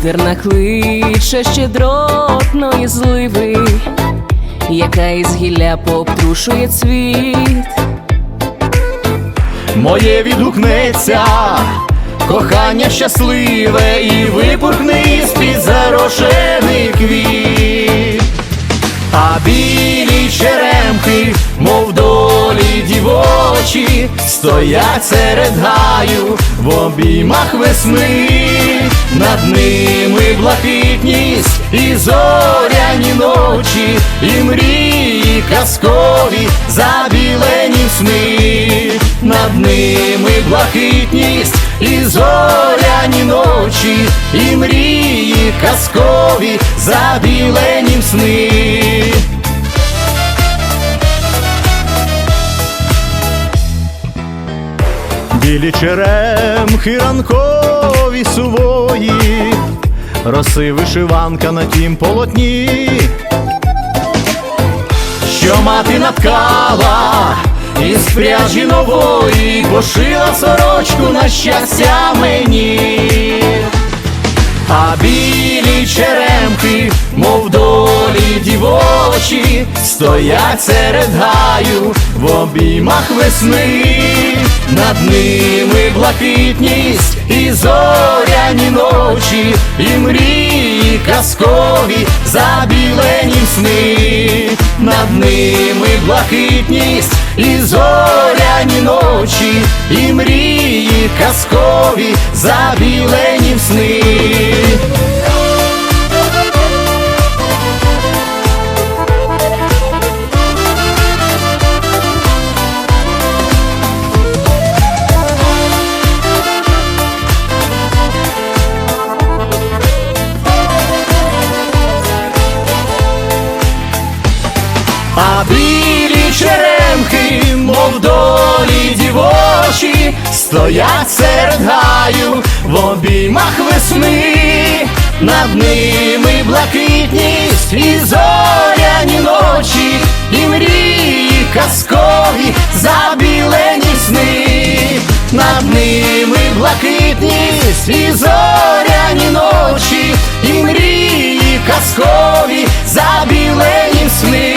Вітер накличе щедротної зливи, яка із гілля пообтрушує цвіт. Моє відгукнеться, кохання щасливе і випурхне з-під зарошений квіт. А білі черемхи, мов долі дівочі, стоять серед гаю в обіймах весни, над ними блакитність і зоряні ночі, і мрії казкові забілені сни, над ними блакитність і зоряні ночі, і мрії казкові забілені сни. Білі черемхи ранкові сувої, роси вишиванка на тім полотні, що мати наткала із пряжі нової, пошила сорочку на щастя мені. А білі черемхи, мов долі дівочі, стоять серед гаю в обіймах весни, над ними блакитність і зоряні ночі, і мрії казкові забілені сни, над ними блакитність і зоряні ночі, і мрії казкові забілені сни. Стоять серед гаю в обіймах весни, над ними блакитність і зоряні ночі, і мрії казкові забілені сни, над ними блакитність і зоряні ночі, і мрії казкові забілені сни,